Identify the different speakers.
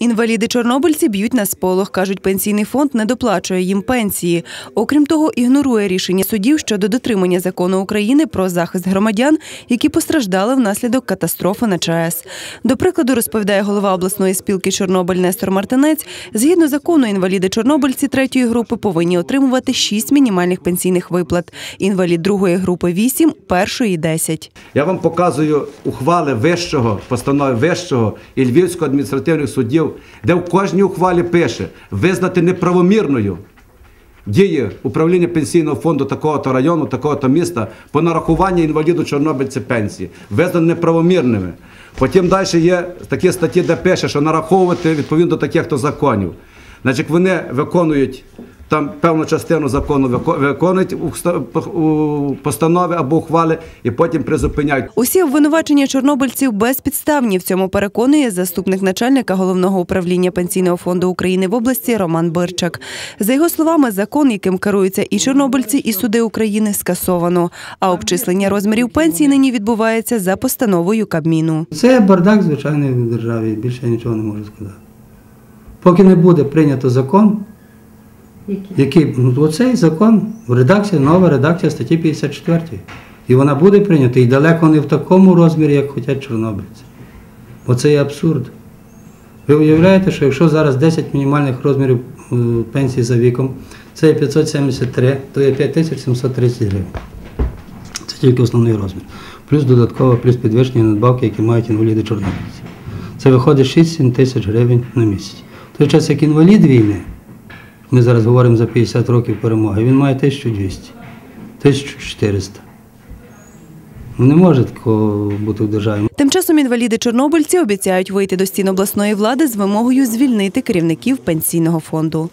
Speaker 1: Інваліди-чорнобильці б'ють на сполох. Кажуть, пенсійний фонд не доплачує їм пенсії. Окрім того, ігнорує рішення судів щодо дотримання закону України про захист громадян, які постраждали внаслідок катастрофи на ЧАЕС. До прикладу, розповідає голова обласної спілки Чорнобиль Нестор Мартинець. Згідно закону, інваліди-чорнобильці третьої групи повинні отримувати 6 мінімальних пенсійних виплат. Інвалід другої групи 8, першої 10.
Speaker 2: Я вам показую ухвали вищого, постанови вищого і Львівського адміністративних судів, де в кожній ухвалі пише визнати неправомірною дії управління пенсійного фонду такого-то району, такого-то міста по нарахуванню інваліду чорнобильця пенсії, визнано неправомірними. Потім далі є такі статті, де пише, що нараховувати відповідно до таких то законів. Значить, вони виконують там певну частину закону вико- виконують у ста- у постанови або ухвали, і потім призупиняють.
Speaker 1: Усі обвинувачення чорнобильців безпідставні. В цьому переконує заступник начальника головного управління пенсійного фонду України в області Роман Бирчак. За його словами, закон, яким керуються і чорнобильці, і суди України, скасовано. А обчислення розмірів пенсій нині відбувається за постановою Кабміну.
Speaker 3: Це бардак звичайний в державі, більше я нічого не можу сказати. Поки не буде прийнято закон, який ну, оцей закон, редакція, нова редакція статті 54. І вона буде прийнята і далеко не в такому розмірі, як хочуть чорнобильці. Бо це є абсурд. Ви уявляєте, що якщо зараз 10 мінімальних розмірів е, пенсії за віком, це є 573, то є 5730 гривень. Це тільки основний розмір. Плюс додатково, плюс підвищення надбавки, які мають інваліди чорнобильці. Це виходить 6-7 тисяч гривень на місяць. В той час, як інвалід війни, ми зараз говоримо за 50 років перемоги, він має 1200, 1400. Ну, Не може такого бути в державі.
Speaker 1: Тим часом інваліди-чорнобильці обіцяють вийти до стін обласної влади з вимогою звільнити керівників пенсійного фонду.